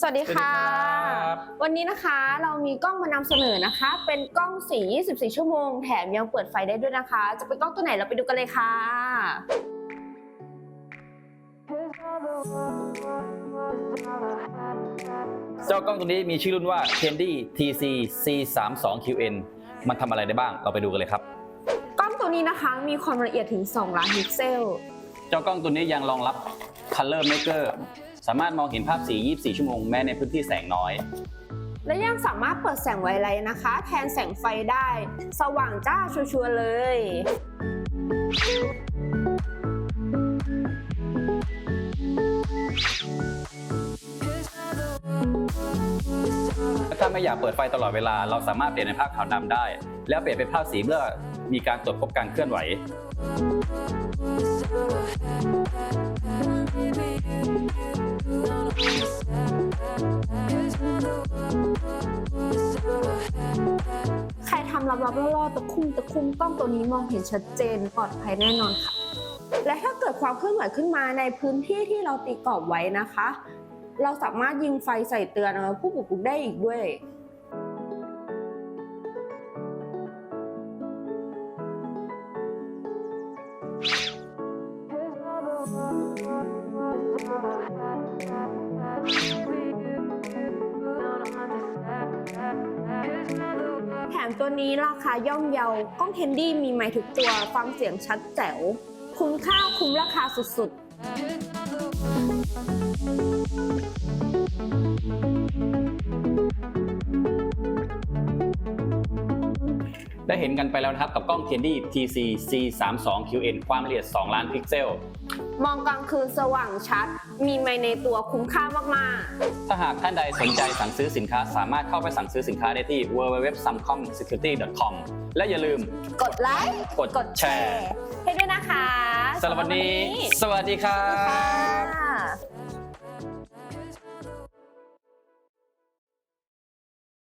สวัสดีค่ะสวัสดีครับวันนี้นะคะเรามีกล้องมานำเสนอนะคะ เป็นกล้องสี 24 ชั่วโมง แถมยังเปิดไฟได้ด้วยนะคะ จะเป็นกล้องตัวไหนเราไปดูกันเลยค่ะ เจ้ากล้องตัวนี้มีชื่อรุ่นว่า Candy TC C32QN มันทำอะไรได้บ้างเราไปดูกันเลยครับ กล้องตัวนี้นะคะมีความละเอียดถึง 2 ล้านพิกเซล เจ้ากล้องตัวนี้ยังรองรับ Color Maker สามารถมองเห็นภาพสี 24 ชั่วโมงแม้ในพื้นที่แสงน้อย และยังสามารถเปิดแสงไวไลท์นะคะ แทนแสงไฟได้ สว่างจ้าชัวร์ๆเลย ถ้าไม่อยากเปิดไฟตลอดเวลา เราสามารถเปลี่ยนเป็นภาพขาวดำได้ แล้วเปลี่ยนเป็นภาพสีเมื่อมีการตรวจพบการเคลื่อนไหวใครทำลับๆล่อๆตะคุ่มตะคุ่มกล้องตัวนี้มองเห็นชัดเจนปลอดภัยแน่นอนค่ะ และถ้าเกิดความเคลื่อนไหวขึ้นมาในพื้นที่ที่เราตีกรอบไว้นะคะ เราสามารถยิงไฟใส่เตือนเอาผู้บุกรุกได้อีกด้วย แถมตัวนี้ราคาย่อมเยา กล้องเทนดี้มีไมค์ทุกตัว ฟังเสียงชัดแจ๋ว คุ้มค่าคุ้มราคาสุดๆ ได้เห็นกันไปแล้วนะครับกับกล้อง Candy TC C32QN ความละเอียด 2 ล้านพิกเซล มองกลางคืนสว่างชัด มีไมค์ในตัวคุ้มค่ามากถ้าหากท่านใดสนใจสั่งซื้อสินค้าสามารถเข้าไปสั่งซื้อสินค้าได้ที่ www.samcomsecurity.com และอย่าลืมๆกดไลค์กดแชร์ ให้ด้วยนะคะ สำหรับวันนี้ สวัสดีครัสวัสดีค่ะบ